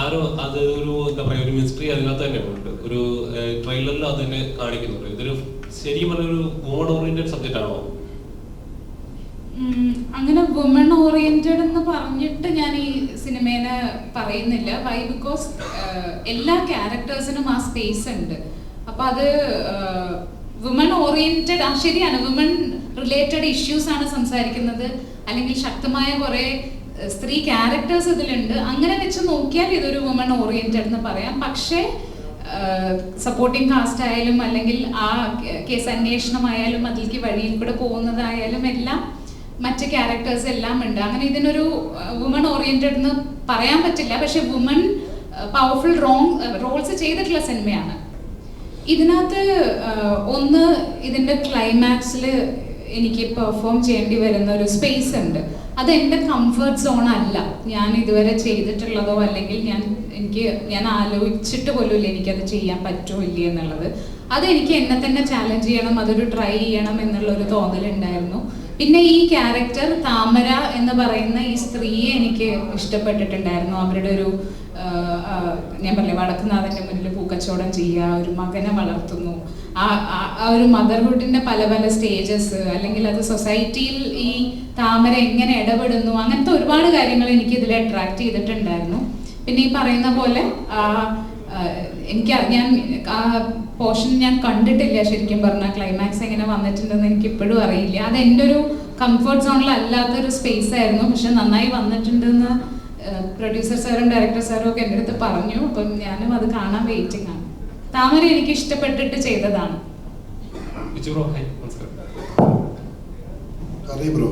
ആരോ അത് ഒരു എന്താ പറയാ ഒരു മിസ്റ്ററി അതിനകത്ത് തന്നെ ഉണ്ട് ഒരു ട്രെയിലറിൽ അത് തന്നെ കാണിക്കുന്നുണ്ട്. ഇതൊരു ശരിക്കും പറഞ്ഞ ഒരു വുമൺ ഓറിയന്റഡ് സബ്ജക്റ്റ് ആണോ? അങ്ങനെ വുമൺ ഓറിയന്റഡ് എന്ന് പറഞ്ഞിട്ട് ഞാൻ ഈ സിനിമേനെ പറയുന്നില്ല വൈ ബിക്കോസ് എല്ലാ ക്യാരക്ടേഴ്സിനും ആ സ്പേസ് ഉണ്ട്. അപ്പൊ അത് വുമൺ ഓറിയന്റഡ് ശരിയാണ്. വുമൺ റിലേറ്റഡ് ഇഷ്യൂസ് ആണ് സംസാരിക്കുന്നത്. അല്ലെങ്കിൽ ശക്തമായ കുറെ സ്ത്രീ ക്യാരക്ടേഴ്സ് ഇതിലുണ്ട്. അങ്ങനെ വെച്ച് നോക്കിയാൽ ഇതൊരു വുമൺ ഓറിയന്റഡ് എന്ന് പറയാം. പക്ഷേ സപ്പോർട്ടിംഗ് കാസ്റ്റ് ആയാലും അല്ലെങ്കിൽ ആ കേസ് അന്വേഷണമായാലും അതിലേക്ക് വഴിയിൽ കൂടെ പോകുന്നതായാലും എല്ലാം മറ്റ് ക്യാരക്ടേഴ്സ് എല്ലാം ഉണ്ട്. അങ്ങനെ ഇതിനൊരു വുമൺ ഓറിയന്റഡ് എന്ന് പറയാൻ പറ്റില്ല. പക്ഷെ വുമൺ പവർഫുൾ റോങ് റോൾസ് ചെയ്തിട്ടുള്ള സിനിമയാണ് ഇതിനകത്ത് ഒന്ന് ഇതിന്റെ ക്ലൈമാക്സിൽ എനിക്ക് പെർഫോം ചെയ്യേണ്ടി വരുന്ന ഒരു സ്പേസ് ഉണ്ട്. അത് എന്റെ കംഫർട്ട് സോൺ അല്ല. ഞാൻ ഇതുവരെ ചെയ്തിട്ടുള്ളതോ അല്ലെങ്കിൽ ഞാൻ എനിക്ക് ഞാൻ ആലോചിച്ചിട്ട് പോലുമില്ല എനിക്കത് ചെയ്യാൻ പറ്റുമോ ഇല്ല എന്നുള്ളത്. അത് എനിക്ക് എന്നെ തന്നെ ചാലഞ്ച് ചെയ്യണം അതൊരു ട്രൈ ചെയ്യണം എന്നുള്ള ഒരു തോന്നലുണ്ടായിരുന്നു. പിന്നെ ഈ ക്യാരക്ടർ താമര എന്ന് പറയുന്ന ഈ സ്ത്രീയെ എനിക്ക് ഇഷ്ടപ്പെട്ടിട്ടുണ്ടായിരുന്നു. അവരുടെ ഒരു ഞാൻ പറഞ്ഞില്ലേ വടക്കുനാഥന്റെ മുന്നിൽ പൂക്കച്ചവടം ചെയ്യുക ഒരു മകനെ വളർത്തുന്നു. ആ ആ- ഒരു മദർഹുഡിന്റെ പല പല സ്റ്റേജസ് അല്ലെങ്കിൽ അത് സൊസൈറ്റിയിൽ ഈ താമര എങ്ങനെ ഇടപെടുന്നു അങ്ങനത്തെ ഒരുപാട് കാര്യങ്ങൾ എനിക്ക് ഇതിൽ അട്രാക്ട് ചെയ്തിട്ടുണ്ടായിരുന്നു. പിന്നെ ഈ പറയുന്ന പോലെ എനിക്ക് ഞാൻ ആ പോർഷൻ ഞാൻ കണ്ടിട്ടില്ല ശരിക്കും പറഞ്ഞാൽ ക്ലൈമാക്സ് എങ്ങനെ വന്നിട്ടുണ്ടെന്ന് എനിക്ക് ഇപ്പോഴും അറിയില്ല. അത് എന്റെ ഒരു കംഫർട്ട് സോണിൽ അല്ലാത്തൊരു സ്പേസ് ആയിരുന്നു. പക്ഷെ നന്നായി വന്നിട്ടുണ്ടെന്ന് പ്രൊഡ്യൂസർ സാറും ഡയറക്ടർ സാറും ഒക്കെ എന്റെ അടുത്ത് പറഞ്ഞു. അപ്പം ഞാനും അത് കാണാൻ വെയിറ്റിംഗ് ആണ്. താമര എനിക്ക് ഇഷ്ടപ്പെട്ടിട്ട് ചെയ്തതാണ്. ബ്രോ.